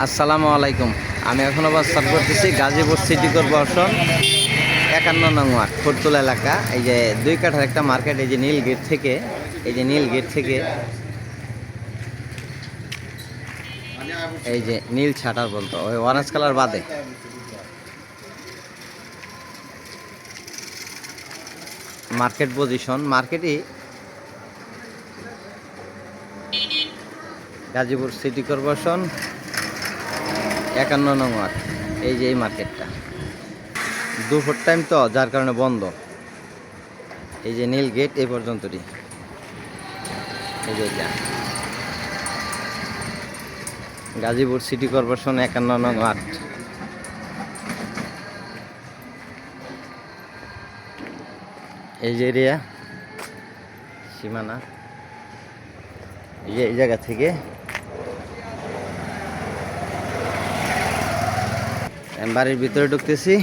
আসসালামু আলাইকুম। আমি এখন অবস্থান করতেছি গাজীপুর সিটি কর্পোরেশন একান্ন নং ওয়ার্ড এলাকা। এই যে দুই কাঠার একটা মার্কেট এই যে নীল গেট থেকে, এই যে নীল গেট থেকে, এই যে নীল ছাটার বলতো, ওই অরেঞ্জ কালার বাদে। মার্কেট পজিশন মার্কেটই গাজীপুর সিটি কর্পোরেশন একান্ন নং ওয়ার্ড এই যে এই মার্কেটটা। দুপুর টাইম তো, যার কারণে বন্ধ। এই যে নীল গেট এই পর্যন্তই এই যে গাজীপুর সিটি কর্পোরেশন একান্ন নং ওয়ার্ড এই যে এরিয়া। সীমানা। এই যে এই জায়গা থেকে বাড়ির ভিতরে ঢুকতেছি।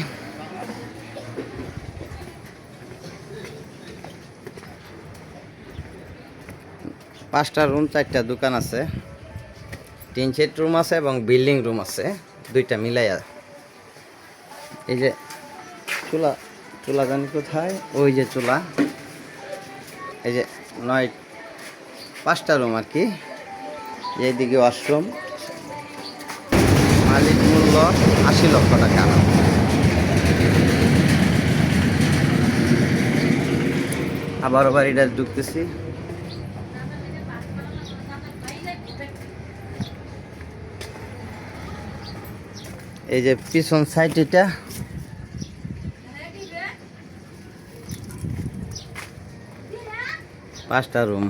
পাঁচটা রুম, চারটা দোকান আছে। তিন সেট রুম আছে এবং বিল্ডিং রুম আছে। দুইটা মিলাইয়া। এই যে চুলা চুলা জানি কোথায়? ওই যে চুলা। এই যে নয়, পাঁচটা রুম আর কি। এইদিকে ওয়াশরুম। মালিক মূল্য আশি লক্ষ টাকা। আবারও বাড়িটা ঢুকতেছি। এই যে পিছন সাইড এটা পাঁচটা রুম।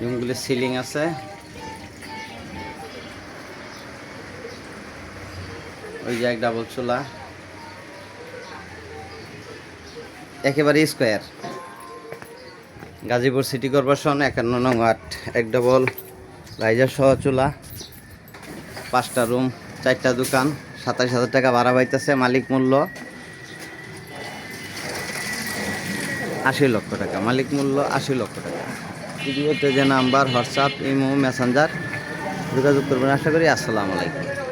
রুমগুলি সিলিং আছে। ওই যে এক ডাবল চুলা। একেবারে স্কোয়ার। গাজীপুর সিটি কর্পোরেশন একান্ন নং আট এক ডবল রাইজার সহ চুলা। পাঁচটা রুম, চারটা দোকান, সাতাশ হাজার টাকা ভাড়া পাইতেছে মালিক মূল্য। আশি লক্ষ টাকা, মালিক মূল্য আশি লক্ষ টাকা। ভিডিওতে যে নাম্বার হোয়াটসঅ্যাপ ইমো মেসেঞ্জার যোগাযোগ করবেন। আশা করি আসসালামু আলাইকুম।